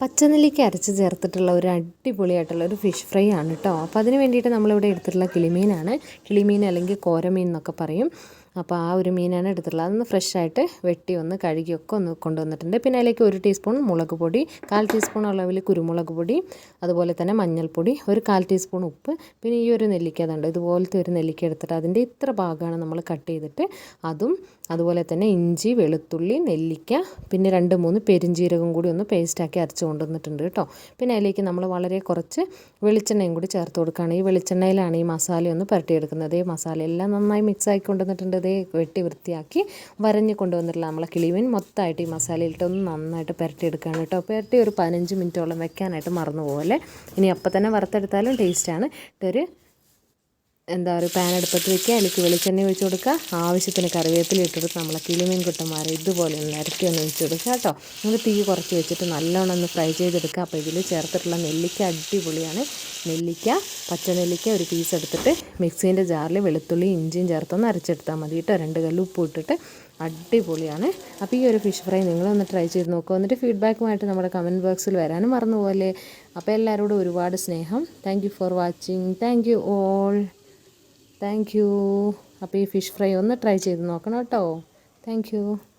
പച്ചനെല്ലിക്ക അരച്ച് ചേർത്തിട്ടുള്ള ഒരു അടിപൊളിയായിട്ടുള്ള ഒരു ഫിഷ് ഫ്രൈ ആണ് കേട്ടോ അപ്പോൾ അതിന് വേണ്ടിയിട്ട് നമ്മളിവിടെ എടുത്തിട്ടുള്ള കിളിമീനാണ്. കിളിമീൻ അല്ലെങ്കിൽ കോരമീൻ എന്നൊക്കെ പറയും. അപ്പോൾ ആ ഒരു മീനാണ് എടുത്തിട്ടുള്ളത്. അതൊന്ന് ഫ്രഷ് ആയിട്ട് വെട്ടി ഒന്ന് കഴുകിയൊക്കെ ഒന്ന് കൊണ്ടുവന്നിട്ടുണ്ട്. പിന്നെ അതിലേക്ക് ഒരു ടീസ്പൂൺ മുളക് പൊടി കാൽ ടീസ്പൂൺ അളവിൽ കുരുമുളക് പൊടി അതുപോലെ തന്നെ മഞ്ഞൾപ്പൊടി ഒരു കാൽ ടീസ്പൂൺ ഉപ്പ് പിന്നെ ഈ ഒരു നെല്ലിക്ക അതുണ്ട് ഇതുപോലത്തെ ഒരു നെല്ലിക്ക എടുത്തിട്ട് അതിന്റെ ഇത്ര ഭാഗമാണ് നമ്മൾ കട്ട് ചെയ്തിട്ട് അതും അതുപോലെ തന്നെ ഇഞ്ചി വെളുത്തുള്ളി നെല്ലിക്ക പിന്നെ രണ്ട് മൂന്ന് പെരിഞ്ജീരകം കൂടി ഒന്ന് പേസ്റ്റാക്കി അരച്ച് കൊണ്ടുവന്നിട്ടുണ്ട് കേട്ടോ. പിന്നെ അതിലേക്ക് നമ്മൾ വളരെ കുറച്ച് വെളിച്ചെണ്ണയും കൂടി ചേർത്ത് കൊടുക്കുകയാണ്. ഈ വെളിച്ചെണ്ണയിലാണ് ഈ മസാല ഒന്ന് പുരട്ടിയെടുക്കുന്നത്. ഈ മസാല എല്ലാം നന്നായി മിക്സ് ആക്കി കൊണ്ടുവന്നിട്ടുണ്ട്. ഇതേ വെട്ടി വൃത്തിയാക്കി വരഞ്ഞ് കൊണ്ടുവന്നിട്ടുള്ള നമ്മളെ കിളിമീൻ മൊത്തമായിട്ട് ഈ മസാലയിലിട്ടൊന്ന് നന്നായിട്ട് നന്നായിട്ട് പുരട്ടിയെടുക്കുകയാണ് കേട്ടോ. പുരട്ടി ഒരു പതിനഞ്ച് മിനിറ്റോളം വെക്കാനായിട്ട് മറന്നു പോകല്ലേ ഇനി അപ്പം തന്നെ വറുത്തെടുത്താലും ടേസ്റ്റാണ് ഇട്ടൊരു എന്താ പറയുക പാൻ അടുപ്പത്ത് വെക്കുക അതിലേക്ക് വെളിച്ചെണ്ണ ഒഴിച്ച് കൊടുക്കുക. ആവശ്യത്തിന് കറിവേപ്പില ഇട്ടിട്ട് നമ്മൾ കിളിമീൻ കുട്ടന്മാരെ ഇതുപോലെ ഒന്ന് ഇറക്കി ഒന്ന് ഒഴിച്ച് കൊടുക്കുക കേട്ടോ. നമ്മൾ തീ കുറച്ച് വെച്ചിട്ട് നല്ലോണം ഒന്ന് ഫ്രൈ ചെയ്തെടുക്കുക. അപ്പോൾ ഇതിൽ ചേർത്തിട്ടുള്ള നെല്ലിക്ക അടിപൊളിയാണ്. നെല്ലിക്ക പച്ച നെല്ലിക്ക ഒരു പീസ് എടുത്തിട്ട് മിക്സീന്റെ ജാറിൽ വെളുത്തുള്ളി ഇഞ്ചിയും ചേർത്തൊന്ന് അരച്ചെടുത്താൽ മതി കേട്ടോ. രണ്ട് കല്ല് ഉപ്പ് ഇട്ടിട്ട് അടിപൊളിയാണ്. അപ്പോൾ ഈ ഒരു ഫിഷ് ഫ്രൈ നിങ്ങളൊന്ന് ട്രൈ ചെയ്ത് നോക്കുക. എന്നിട്ട് ഫീഡ്ബാക്കുമായിട്ട് നമ്മുടെ കമന്റ് ബോക്സിൽ വരാനും മറന്നുപോലെ അപ്പോൾ എല്ലാവരോടും ഒരുപാട് സ്നേഹം. Thank for watching thank all thank you. അപ്പോൾ ഈ ഫിഷ് ഫ്രൈ ഒന്ന് ട്രൈ ചെയ്ത് നോക്കണം കേട്ടോ. താങ്ക്